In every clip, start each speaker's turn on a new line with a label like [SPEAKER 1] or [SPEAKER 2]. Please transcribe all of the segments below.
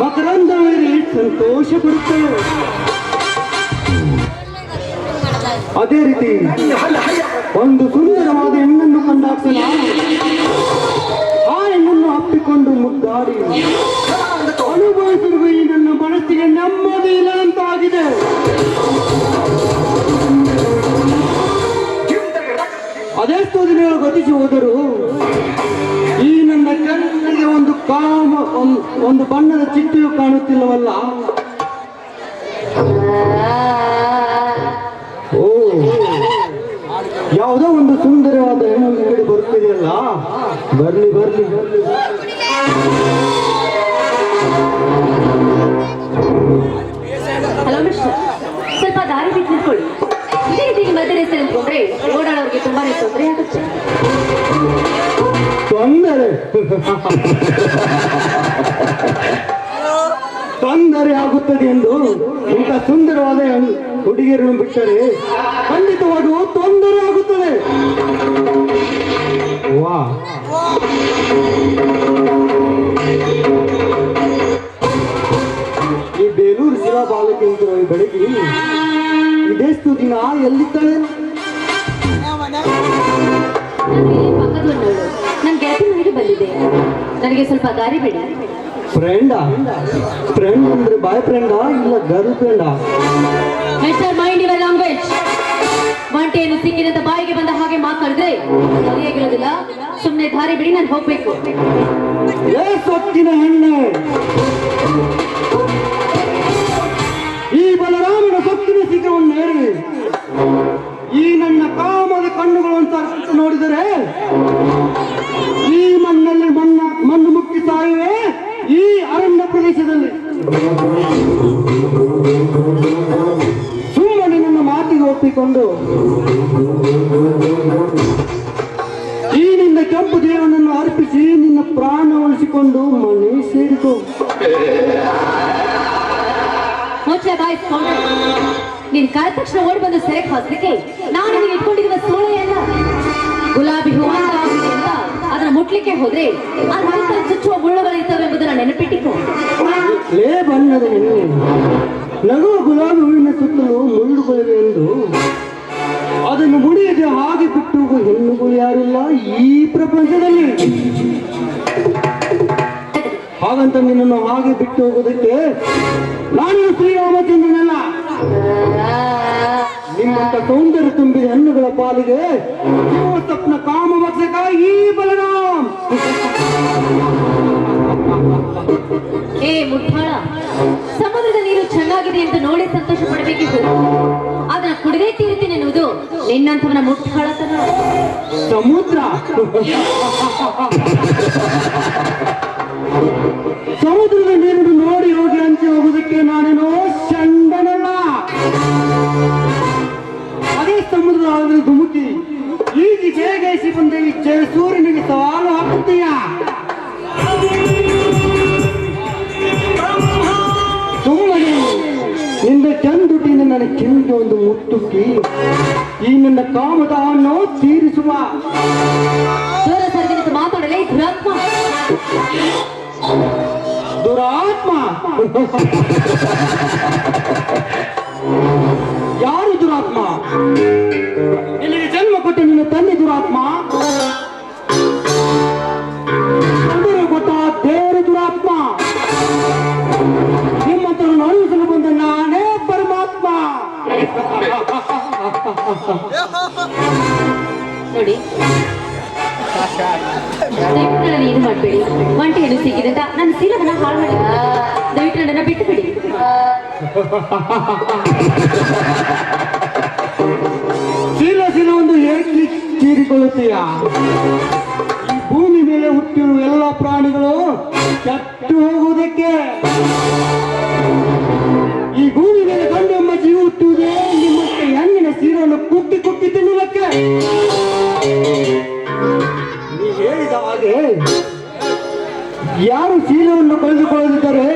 [SPEAKER 1] ಮಕರಂದವೇರಿ ಸಂತೋಷ ಪಡುತ್ತೇವೆ ಅದೇ ರೀತಿ ಒಂದು ಸುಂದರವಾದ ಹೆಣ್ಣನ್ನು ಕಂಡಾಕ್ಷಣ ಆ ಹೆಣ್ಣನ್ನು ಅಪ್ಪಿಕೊಂಡು ಮುದ್ದಾಡಿ. ಅನುಭವಿಸಿರುವ ಈ ನನ್ನ ಮನಸ್ಸಿಗೆ ನೆಮ್ಮದಿ ಆಗಿದೆ ಅದೆಷ್ಟೋ ದಿನಗಳು ಗತಿಸಿ ಹೋದರು ಈ ನನ್ನ ಕಣ್ಣಿಗೆ ಒಂದು ಕಾಮ ಒಂದು- ಒಂದು ಬಣ್ಣದ ಚಿಟ್ಟಿಯು ಕಾಣುತ್ತಿಲ್ಲವಲ್ಲ ಓ ಯಾವುದೋ ಒಂದು ಸುಂದರವಾದ ಹೆಣ್ಣು ಈ ಕಡೆ ಬರ್ತಿದೆಯಲ್ಲ ಬರ್ಲಿ ಬರ್ಲಿ ಬರ್ಲಿ
[SPEAKER 2] ಹಲೋ ಮಿಸ್ಟರ್ ಸ್ವಲ್ಪ ದಾರಿ ಬಿಟ್ಟು ನಿಂತ್ಕೊಳ್ಳಿ ಇದೇ ರೀತಿ ನಿಮ್ಮ ಮಧ್ಯೆ ಹೆಸರು ನಿಂತ್ಕೊಂಡ್ರೆ ಓಡಾಡೋರಿಗೆ ತುಂಬಾನೇ ತೊಂದರೆ ಆಗುತ್ತೆ
[SPEAKER 1] ತೊಂದರೆ ಆಗುತ್ತದೆ ಎಂದು ಇಂಥ ಸುಂದರವಾದ ಹುಡುಗಿಯರನ್ನು ಬಿಟ್ಟರೆ ಖಂಡಿತವಾಗೂ ತೊಂದರೆ ಆಗುತ್ತದೆ. ವಾ. ಈ ಬೇಲೂರು ಜಿಲ್ಲಾ ಬಾಲಕೇಂದ್ರ ಬೆಳಗ್ಗೆ ಇದೆಷ್ಟು ದಿನ ಎಲ್ಲಿದ್ದಾಳೆ?
[SPEAKER 2] ಬಂದಿದ್ದೆ ನನಗೆ ಸ್ವಲ್ಪ ದಾರಿ ಬಿಡಿ.
[SPEAKER 1] ಫ್ರೆಂಡಾ? ಫ್ರೆಂಡ್ ಅಂದ್ರೆ ಬಾಯ್ ಫ್ರೆಂಡಾ ಇಲ್ಲ ಗರ್ಲ್ ಫ್ರೆಂಡಾ?
[SPEAKER 2] ಮಿಸ್ಟರ್ ಮೈಂಡ್ ಯುವರ್ ಲ್ಯಾಂಗ್ವೇಜ್ ಒಂಟೆಯನ್ನು ಸಿಕ್ಕಿದಂತ ಬಾಯಿಗೆ ಬಂದ ಹಾಗೆ ಮಾತಾಡಿದ್ರೆ ಸರಿಯಾಗಿರೋದಿಲ್ಲ ಸುಮ್ಮನೆ ದಾರಿ ಬಿಡಿ ನಾನು ಹೋಗ್ಬೇಕು.
[SPEAKER 1] ಏ ಸೊಕ್ಕಿನ ಹೆಣ್ಣೆ! ಈ ಬಲರಾಮನ ಸೊಕ್ಕಿನ ಶಿಖರವನ್ನು ಈ ನನ್ನ ಕಾಮದ ಕಣ್ಣುಗಳು ಅಂತ ನೋಡಿದರೆ ಈ ಮಣ್ಣಲ್ಲಿ ಮಣ್ಣ, ಮಣ್ಣು ಮುಕ್ಕಿ ಸಾಯುವೆ ಈ ಅರಣ್ಯ ಪ್ರದೇಶದಲ್ಲಿ. ಸುಮ್ಮನೆ ನನ್ನ ಮಾತಿಗೆ ಒಪ್ಪಿಕೊಂಡು. ಈ ನಿನ್ನ ಕೆಂಪು ದೇವನನ್ನು ಅರ್ಪಿಸಿ ನಿನ್ನ ಪ್ರಾಣ ಉಳಿಸಿಕೊಂಡು ಮನೆ
[SPEAKER 2] ಸೇರಿತು. ನೀನ್ ಕರೆದ ತಕ್ಷಣ ಓಡಿ ಬಂದು ಸೆರೆಗೆ ಹಾಸ್ಲಿಕ್ಕೆ ನಾನು ಇಟ್ಕೊಂಡಿರುವ ಸೋಳೆ ಮುಟ್ಲಿಕ್ಕೆ ಹೋದ್ರೆ ಚುಚ್ಚುವ ಮುಳ್ಳುಗಳಿರ್ತವೆ ಎಂಬುದನ್ನು ನೆನಪಿಟ್ಟಿಕೊ.
[SPEAKER 1] ಲೇ ಬಣ್ಣದ ನಗುವ ಗುಲಾಬಿ ಹೂವಿನ ಸುತ್ತಲೂ ಮುಳ್ಳುಗಳಿವೆ ಎಂದು. ಅದನ್ನು ಮುಡಿಯದೆ ಹಾಗೆ ಬಿಟ್ಟು ಹೆಣ್ಣುಗಳು ಯಾರಿಲ್ಲ ಈ ಪ್ರಪಂಚದಲ್ಲಿ. ಹಾಗಂತ ನಿನ್ನನ್ನು ಹಾಗೆ ಬಿಟ್ಟು ಹೋಗೋದಕ್ಕೆ ನಾನು ಶ್ರೀರಾಮಚಂದ್ರನಲ್ಲ ನಿಮ್ಮಂತ ಸೌಂದರ್ಯ ತುಂಬಿದ ಹೆಣ್ಣುಗಳ ಪಾಲಿಗೆ ಸ್ವಪ್ನ ಕಾಮ ಭಕ್ಷಕ ಈ ಬಲರಾಮ್.
[SPEAKER 2] ಏ ಮುಟ್ಟಾಳ ಸಮುದ್ರದ ನೀರು ಚೆನ್ನಾಗಿದೆ ಅಂತ ನೋಡಿ ಸಂತೋಷ ಪಡಬೇಕಿತ್ತು ಅದನ್ನ ಕುಡಿದೇ ತೀರ್ತೀನಿ ಎನ್ನುವುದು ನಿನ್ನಂಥವನ ಮುಟ್ಟಾಳತನ.
[SPEAKER 1] ಸಮುದ್ರ. ಸಮುದ್ರದ ನೀರನ್ನು ನೋಡಿ ಹೋಗಿ ಅಂತ ಹೋಗುವುದಕ್ಕೆ ನಾನೇನೋ ಮುಟ್ಟುಕ್ಕಿ ಈ ನಿನ್ನ ಕಾಮದವನ್ನು ತೀರಿಸುವ.
[SPEAKER 2] ದೂರ ಸರಿದ ಮಾತಾಡಲೇ ದುರಾತ್ಮ.
[SPEAKER 1] ದುರಾತ್ಮ. ಯಾರು ದುರಾತ್ಮ?
[SPEAKER 2] ಇದು ಮಾಡಬೇಡಿ? ಒಂಟೆಯನ್ನು ಸಿಕ್ಕಿದೆ ಅಂತ ನನ್ನ ಸೀಲವನ್ನ ಹಾಳು ಮಾಡಿ ದಯವಿಟ್ಟು ನನ್ನನ್ನು ಬಿಟ್ಟು ಬಿಡಿ
[SPEAKER 1] ಸೀಲ ಸೀಲ ಒಂದು ಏಕೆ ತೀರಿಕೊಳ್ಳುತ್ತೀಯ? ಭೂಮಿ ಮೇಲೆ ಹುಟ್ಟಿರುವ ಎಲ್ಲ ಪ್ರಾಣಿಗಳು ಕೆಟ್ಟು ಹೋಗುವುದಕ್ಕೆ. ಈ ಭೂಮಿ ಮೇಲೆ ಗಂಡು ಎಂಬ ಜೀವ ಹುಟ್ಟುವುದೇ ನಿಮ್ಮ ಹೆಣ್ಣಿನ ಸೀರೆಯನ್ನು ಕುಟ್ಟಿ ಕುಟ್ಟಿ ತಿನ್ನುವುದಕ್ಕೆ. ಯಾರು ಶೀಲವನ್ನು ಕಳೆದುಕೊಳ್ಳದಿದ್ದರೆ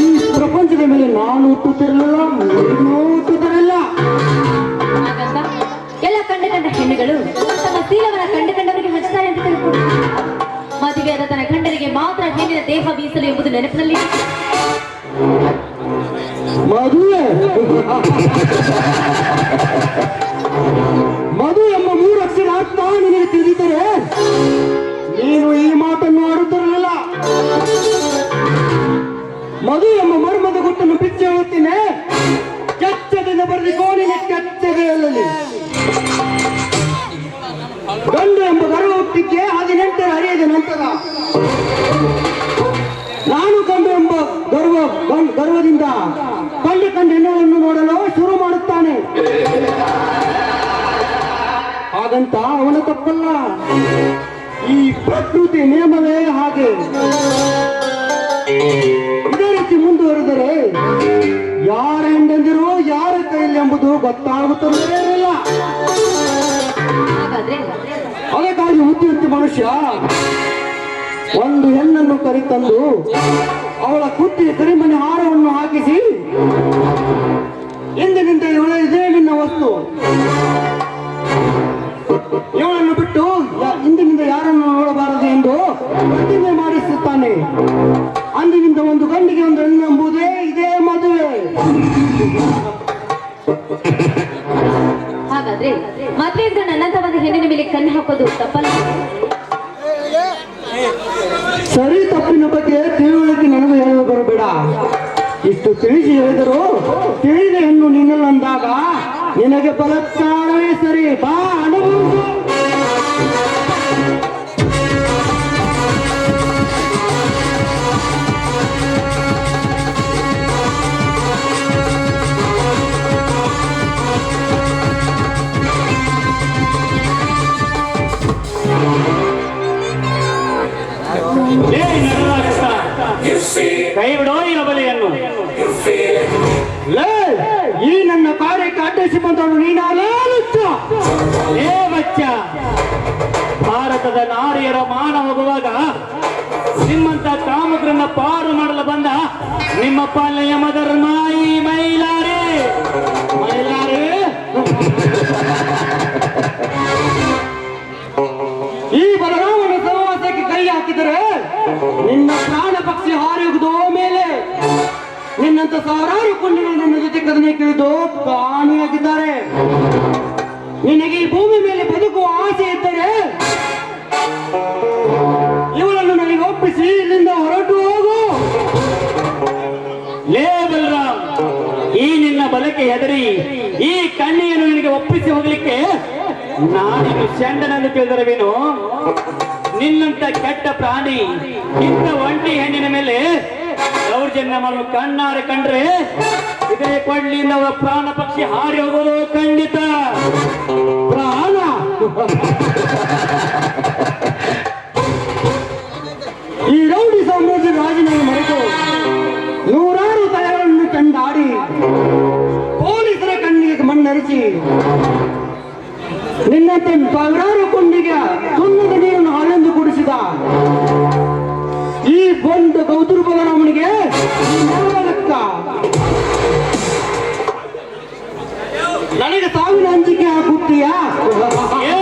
[SPEAKER 1] ಈ ಪ್ರಪಂಚದ ಮೇಲೆ ನಾನು ಹುಟ್ಟುತ್ತಿರಲಿಲ್ಲ ಹುಟ್ಟುತ್ತಿರಲಿಲ್ಲ.
[SPEAKER 2] ಎಲ್ಲ ಕಂಡ ಕಂಡ ಹೆಣ್ಣುಗಳು ತಮ್ಮ ಶೀಲವನ್ನ ಕಂಡ ಕಂಡವರಿಗೆ ಹಚ್ಚುತ್ತಾರೆ ಅಂತ ಮದುವೆಯಾದ
[SPEAKER 1] ತನ್ನ ಕಂಡರಿಗೆ ಮಾತ್ರ ಹೆಣ್ಣಿನ ದೇಹ ಬೀಸಲು ಎಂಬುದು ನೆನಪಿನಲ್ಲಿ ನಾನು ಕಂಡು ಎಂಬ ಗರ್ವ ಗರ್ವದಿಂದ ಕಂಡು ಕಂಡು ಹೆಣ್ಣುಗಳನ್ನು ನೋಡಲು ಶುರು ಮಾಡುತ್ತಾನೆ ಹಾಗಂತ ಅವನ ತಪ್ಪಲ್ಲ ಈ ಪ್ರಕೃತಿ ನಿಯಮವೇ ಹಾಗೆ ಇದೇ ರೀತಿ ಮುಂದುವರೆದರೆ ಯಾರ ಹೆಂಡಂದಿರೋ ಯಾರ ಕೈಯಲ್ಲಿ ಎಂಬುದು ಗೊತ್ತಾಗುತ್ತಲೇ ಇರಲಿಲ್ಲ
[SPEAKER 2] ಹಾಗಾದ್ರೆ
[SPEAKER 1] ಅದಕ್ಕಾಗಿ ಬುದ್ಧಿವಂತ ಮನುಷ್ಯ ಒಂದು ಹೆಣ್ಣನ್ನು ಕರಿತಂದು ಅವಳ ಕುತ್ತಿಗೆ ಕರಿಮನೆ ಹಾರವನ್ನು ಹಾಕಿಸಿ ಎಂದಿನಿಂದ ಇವಳ ಇದೇ ನಿನ್ನ ವಸ್ತು. ಇವಳನ್ನು ಬಿಟ್ಟು ಇಂದಿನಿಂದ ಯಾರನ್ನು ನೋಡಬಾರದು ಎಂದು ಪ್ರತಿಜ್ಞೆ ಮಾಡಿಸುತ್ತಾನೆ. ಅಂದಿನಿಂದ ಒಂದು ಗಂಡಿಗೆ ಒಂದು ಹೆಣ್ಣು ಎಂಬುದೇ ಇದೇ ಮದುವೆ.
[SPEAKER 2] ಹಾಗಾದ್ರೆ ಮತ್ತೆ ನನ್ನಂತ ಒಂದು ಹೆಣ್ಣಿನ ಮೇಲೆ ಕಣ್ಣು ಹಾಕೋದು ತಪ್ಪಲ್ಲ.
[SPEAKER 1] ಸರಿ ತಪ್ಪಿನ ಬಗ್ಗೆ ತಿಳುವಳಿಕೆ ನನಗೂ ಹೇಳಲು ಬರಬೇಡ ಇಷ್ಟು ತಿಳಿಸಿ ಹೇಳಿದರು ತಿಳಿದ ಹೆಣ್ಣು ನಿನ್ನಲ್ಲಂದಾಗ ನಿನಗೆ ಬಲತ್ಕಾರವೇ ಸರಿ. ಬಾ, ಅನುಭವಿಸು.
[SPEAKER 3] ಕೈ ಬಿಡೋ ಈ ಬಲೆಯನ್ನು
[SPEAKER 1] ಈ ನನ್ನ ಕಾರ್ಯಕ್ಕೆ ಅಡ್ಡಿಸಿ ಬಂದವನು ನೀನಾಲೇ
[SPEAKER 3] ಬಚ್ಚ. ಭಾರತದ ನಾರಿಯರ ಮಾನ ಹೋಗುವಾಗ ನಿಮ್ಮಂತ ಕಾಮಕರನ್ನ ಪಾರು ಮಾಡಲು ಬಂದ ನಿಮ್ಮ ಪಾಲಯ ಮದರ್ ಮಾಯಿ ಮೈಲಾರೆ
[SPEAKER 1] ಹಾರಿಯುವುದೋ ಮೇಲೆ. ನಿನ್ನಂತ ಸಾವಿರಾರು ಕುಂಡಿಗಳು ನನ್ನ ಜೊತೆ ಕದನೆ ಕಿಳಿದು ಕಾಣಿಯಾಗಿದ್ದಾರೆ. ನಿನಗೆ ಈ ಭೂಮಿ ಮೇಲೆ ಬದುಕುವ ಆಸೆ ಇದ್ದರೆ ಇವಳನ್ನು ನನಗೆ ಒಪ್ಪಿಸಿ, ಇಲ್ಲಿಂದ ಹೊರಟು ಹೋಗು.
[SPEAKER 3] ಲೇ ಬಲರಾಮ್, ಈ ನಿನ್ನ ಬಲಕ್ಕೆ ಹೆದರಿ, ಈ ಕಣ್ಣಿಯನ್ನು ನಿನಗೆ ಒಪ್ಪಿಸಿ ಹೋಗ್ಲಿಕ್ಕೆ ನಾನಿನ್ನು ಚಂಡನನ್ನು ತಿಳಿದರವೇನು ನಿನ್ನಂತ ಕೆಟ್ಟ ಪ್ರಾಣಿ ಇಂಥ ಒಂಟಿ ಹೆಣ್ಣಿನ ಮೇಲೆ ದೌರ್ಜನ್ಯ ಮಾಡಲು ಕಣ್ಣಾರೆ ಕಂಡ್ರೆ ಇದೇ ಕೊಡ್ಲಿ ನಾವು ಪ್ರಾಣ ಪಕ್ಷಿ ಹಾರಿ ಹೋಗೋದು ಖಂಡಿತ.
[SPEAKER 1] ಪ್ರಾಣ? ಈ ರೌಡಿ ಸಾಮ್ರಾಜ್ಯ ರಾಜೀನಾಮೆ ಮರೆತು ನೂರಾರು ತಯಾರನ್ನು ಕಂಡಾಡಿ ಪೊಲೀಸರ ಕಣ್ಣಿಗೆ ಮಣ್ಣರಿಸಿ ನಿನ್ನಂತೆ ಸಾವಿರಾರು ಕುಂಡಿಗೆ ಸುಣ್ಣದ ಕುಡಿಸಿದ ಈ ಬಂದು ಗೌತುರು ಬಲರಾಮನಿಗೆ ನನಗೆ ಸಾವಿನ ಅಂಜಿಕೆ ಹಾಕುತ್ತೀಯಾ
[SPEAKER 3] ಏ!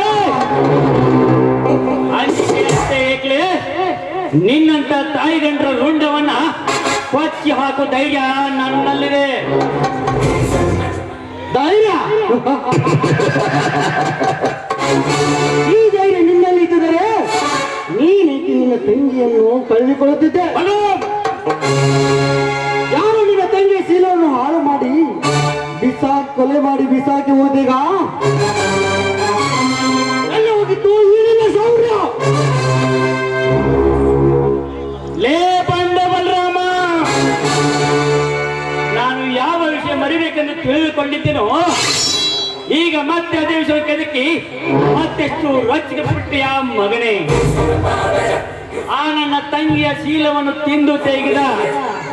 [SPEAKER 3] ತಾಯಿ ಗಂಡರ ನಿನ್ನಂತ ರುಂಡವನ್ನ ಕೊಚ್ಚಿ ಹಾಕೋ ಧೈರ್ಯ ನನ್ನಲ್ಲಿದೆ.
[SPEAKER 1] ಧೈರ್ಯ? ಈ ಧೈರ್ಯ ನಿನ್ನ ತಂಗಿಯನ್ನು ಕಳೆದುಕೊಳ್ಳುತ್ತಿದ್ದೆ. ಯಾರು ನಿನ್ನ ತಂಗಿ ಶೀಲವನ್ನು ಹಾಳು ಮಾಡಿ ಬಿಸಾಕ್ ಕೊಲೆ ಮಾಡಿ ಬಿಸಾಕಿ ಹೋದೀಗ? ಎಲ್ಲ ಹೋಗಿತ್ತು ಈ ನಿನ್ನ ಶೌರ್ಯ?
[SPEAKER 3] ಲೇ ಬಲರಾಮ! ನಾನು ಯಾವ ವಿಷಯ ಮರಿಬೇಕೆಂದು ತಿಳಿದುಕೊಂಡಿದ್ದೇನೋ ಈಗ ಮತ್ತೆ ಅದೇ ವಿಷಯ ಕೆದಕಿ ಮತ್ತೆಷ್ಟು ರೊಚ್ಚಿಗೆ ಪುಟ್ಟಿಯ ಮಗನೇ? ಆ ನನ್ನ ತಂಗಿಯ ಶೀಲವನ್ನು ತಿಂದು ತೆಗೆದ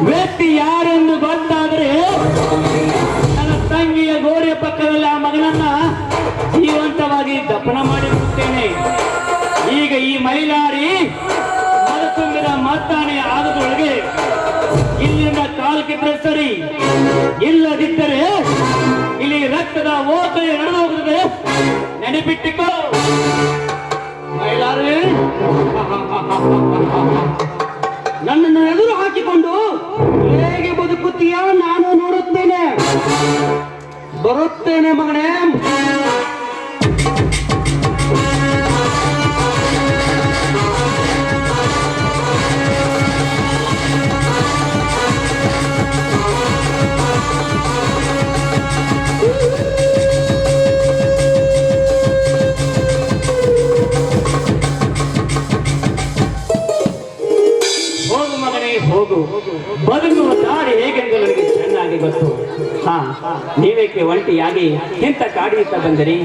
[SPEAKER 3] ವ್ಯಕ್ತಿ ಯಾರೆಂದು ಗೊತ್ತಾದರೆ ನನ್ನ ತಂಗಿಯ ಗೋಡೆಯ ಪಕ್ಕದಲ್ಲಿ ಆ ಮಗನನ್ನ ಜೀವಂತವಾಗಿ ದಫನ ಮಾಡಿಬಿಡುತ್ತೇನೆ ಈಗ ಈ ಮೈಲಾರಿ ಮರತುಂಬಿದ ಮತ್ತಾನೆ ಆಗದೊಳಗೆ ಇಲ್ಲಿಂದ ಕಾಲ್ಕಿದ್ರೆ ಸರಿ. ಇಲ್ಲದಿದ್ದರೆ ಇಲ್ಲಿ ರಕ್ತದ ಓತ ನಡೆದೋಗುತ್ತದೆ ನೆನಪಿಟ್ಟಿಕೋ.
[SPEAKER 1] ನನ್ನನ್ನು ಎದುರು ಹಾಕಿಕೊಂಡು ಹೇಗೆ ಬದುಕುತ್ತೀಯ ನಾನು ನೋಡುತ್ತೇನೆ. ಬರುತ್ತೇನೆ ಮಗನೇ.
[SPEAKER 3] ನೀವೇಕೆ ಒಂಟಿಯಾಗಿ ಇಂಥ ಕಾಡಿಯುತ್ತ ಬಂದಿರಿ?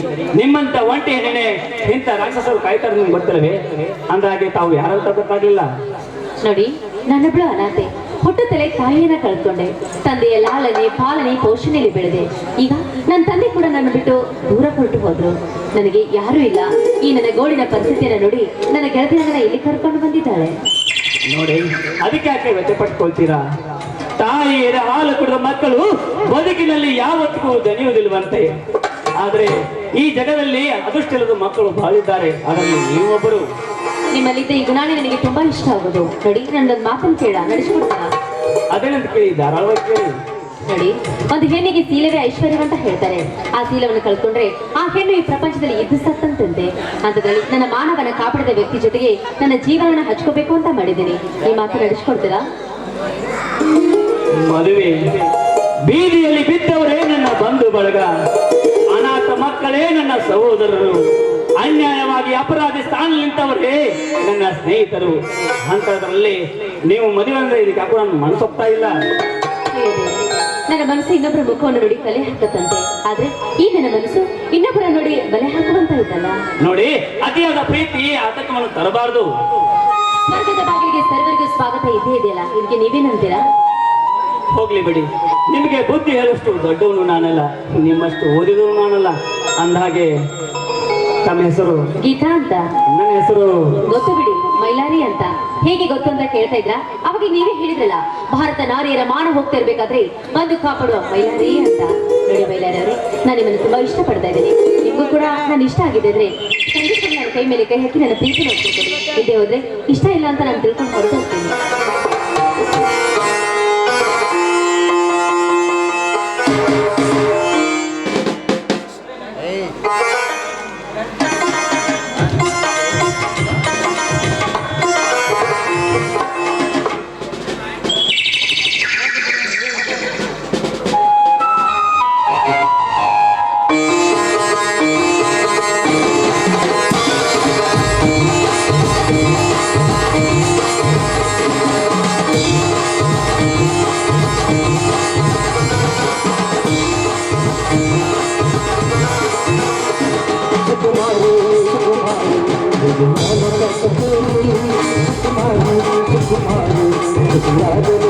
[SPEAKER 3] ನಿಮ್ಮಂತ ಒಂಟಿ ಹೆಣ್ಣೆ ಇಂಥ ರಾಕ್ಷಸರು ಕಾಯ್ತಾರೆ ನಿಮ್ಗೆ ಗೊತ್ತಿಲ್ಲವೇ ಅಂದಾಗೆ ತಾವು ಯಾರಂತ ಗೊತ್ತಾಗ್ಲಿಲ್ಲ
[SPEAKER 2] ನೋಡಿ ನನ್ನೊಬ್ಳು ಅನಾಥೆ. ಹುಟ್ಟುತ್ತಲೇ ತಾಯಿಯನ್ನ ಕಳ್ಕೊಂಡೆ. ತಂದೆಯ ಲಾಲನೆ ಪಾಲನೆ ಪೋಷಣೆಯಲ್ಲಿ ಬೆಳೆದೆ. ಈಗ ನನ್ನ ತಂದೆ ಕೂಡ ನನ್ನ ಬಿಟ್ಟು ದೂರ ಹೊರಟು ಹೋದ್ರು. ನನಗೆ ಯಾರೂ ಇಲ್ಲ. ಈ ನನ್ನ ಗೋಳಿನ ಪರಿಸ್ಥಿತಿಯನ್ನು ನೋಡಿ ನನ್ನ ಗೆಳತಿಯನ್ನ ಇಲ್ಲಿ ಕರ್ಕೊಂಡು ಬಂದಿದ್ದಾಳೆ.
[SPEAKER 3] ನೋಡಿ ಅದಕ್ಕೆ ಯಾಕೆ ವ್ಯಥೆ ತಾಯಿಯರ ಹಾಲು ಕುಡಿದ ಮಕ್ಕಳು ಬದುಕಿನಲ್ಲಿ ಯಾವತ್ತಿಗೂ ದಣಿಯುವುದಿಲ್ವಂತೆ ಆದ್ರೆ ಈ ಜಗದಲ್ಲಿ ಅದೃಷ್ಟಿಲ್ಲದ ಮಕ್ಕಳು ಬಾಳಿದ್ದಾರೆ. ಅದರಲ್ಲಿ ನೀವೊಬ್ಬರು.
[SPEAKER 2] ನಿಮ್ಮಲ್ಲಿದ್ದ ಈ ಗುಣಾಣಿ ನನಗೆ ತುಂಬಾ ಇಷ್ಟ ಆಗೋದು. ನಡಿ ನನ್ನ ಮಾತನ್ನು ಕೇಳ. ನಡೆಸ್ಕೊಡ್ತಾನ
[SPEAKER 3] ಅದೇನಂತ ಕೇಳಿ ಧಾರಾಳವಾಗಿ ಕೇಳಿ.
[SPEAKER 2] ನೋಡಿ. ಒಂದು ಹೆಣ್ಣಿಗೆ ಸೀಲವೇ ಐಶ್ವರ್ಯವಂತ ಹೇಳ್ತಾರೆ. ಆ ಸೀಲವನ್ನು ಕಳ್ಕೊಂಡ್ರೆ ಆ ಹೆಣ್ಣು ಈ ಪ್ರಪಂಚದಲ್ಲಿ ಇದ್ದು ಸತ್ತಂತಂತೆ. ಅಂತದಲ್ಲಿ ನನ್ನ ಮಾನವನ ಕಾಪಾಡಿದ ವ್ಯಕ್ತಿ ಜೊತೆಗೆ ನನ್ನ ಜೀವನವನ್ನು ಹಚ್ಕೋಬೇಕು ಅಂತ ಮಾಡಿದ್ದೀನಿ. ಈ ಮಾತು ನಡೆಸ್ಕೊಡ್ತೀರಾ?
[SPEAKER 3] ಮದುವೆ. ಬೀದಿಯಲ್ಲಿ ಬಿದ್ದವರೇ ನನ್ನ ಬಂಧು ಬಳಗ. ಅನಾಥ ಮಕ್ಕಳೇ ನನ್ನ ಸಹೋದರರು. ಅನ್ಯಾಯವಾಗಿ ಅಪರಾಧಿ ಸ್ಥಾನ ನಿಂತವರೇ ನನ್ನ ಸ್ನೇಹಿತರು. ಅಂತದ್ರಲ್ಲಿ ನೀವು ಮದುವೆ ಅಂದ್ರೆ ಇದಕ್ಕೆ ಯಾಕೋ ನನ್ನ ಮನಸ್ಸೋಗ್ತಾ ಇಲ್ಲ.
[SPEAKER 2] ನನ್ನ ಮನಸ್ಸು ಇನ್ನೊಬ್ಬರ ಮುಖವನ್ನು ನೋಡಿ ಕಲೆ ಹಾಕತ್ತಂತೆ. ಆದ್ರೆ ಈ ನನ್ನ ಮನಸ್ಸು ಇನ್ನೊಬ್ಬರ ನೋಡಿ ಬಲೆ ಹಾಕುವಂತ ಇದ್ದಲ್ಲ
[SPEAKER 3] ನೋಡಿ ಅತಿಯಾದ ಪ್ರೀತಿ ಆತಂಕವನ್ನು ತರಬಾರದು.
[SPEAKER 2] ಸ್ವರ್ಗದ ಬಾಗಿಲಿಗೆ ಸರ್ವರಿಗೂ ಸ್ವಾಗತ ಇದೇ ಇದೆಯಲ್ಲ ಇದಕ್ಕೆ ನೀವೇನಂತೀರಾ
[SPEAKER 3] ಹೋಗ್ಲಿ ಬಿಡಿ. ನಿಮಗೆ ಬುದ್ಧಿ ಹೇಳಷ್ಟು ದೊಡ್ಡವನು ನಾನಲ್ಲ ನಿಮ್ಮಷ್ಟು ಓದಿದವನು ನಾನಲ್ಲ. ಅಂದಹಾಗೆ ತಮ್ಮ ಹೆಸರು?
[SPEAKER 2] ಗೀತಾ ಅಂತ.
[SPEAKER 3] ನನ್ನ ಹೆಸರು
[SPEAKER 2] ಗೊತ್ತು ಬಿಡಿ ಮೈಲಾರಿ ಅಂತ. ಹೇಗೆ ಗೊತ್ತು ಅಂತ ಕೇಳ್ತಾ ಇದ್ರ? ಅವಾಗ ನೀವೇ ಹೇಳಿದ್ರಲ್ಲ ಭಾರತ ನಾರಿಯರ ಮಾನ ಹೋಗ್ತಾ ಇರ್ಬೇಕಾದ್ರೆ ಬಂದು ಕಾಪಾಡುವ ಮೈಲಾರಿ ಅಂತ. ನೋಡಿ ಮೈಲಾರಿ ಅವರೇ ನಾನು ನಿಮ್ಮನ್ನು ತುಂಬಾ ಇಷ್ಟಪಡ್ತಾ ಇದ್ದೀನಿ. ನಿಮಗೂ ಕೂಡ ನಾನು ಇಷ್ಟ ಆಗಿದೆ ಅಂದ್ರೆ ಖಂಡಿತ ನನ್ನ ಕೈ ಮೇಲೆ ಕೈ ಹಾಕಿ ನನ್ನ ಪ್ರೀತಿ ನೋಡ್ಕೊಳ್ತೀನಿ ಇದೆ ಹೋದ್ರೆ ಇಷ್ಟ ಇಲ್ಲ ಅಂತ ನಾನು ತಿಳ್ಕೊಂಡು ಹೊರಟು ಹೋಗ್ತೀನಿ
[SPEAKER 1] Thank you.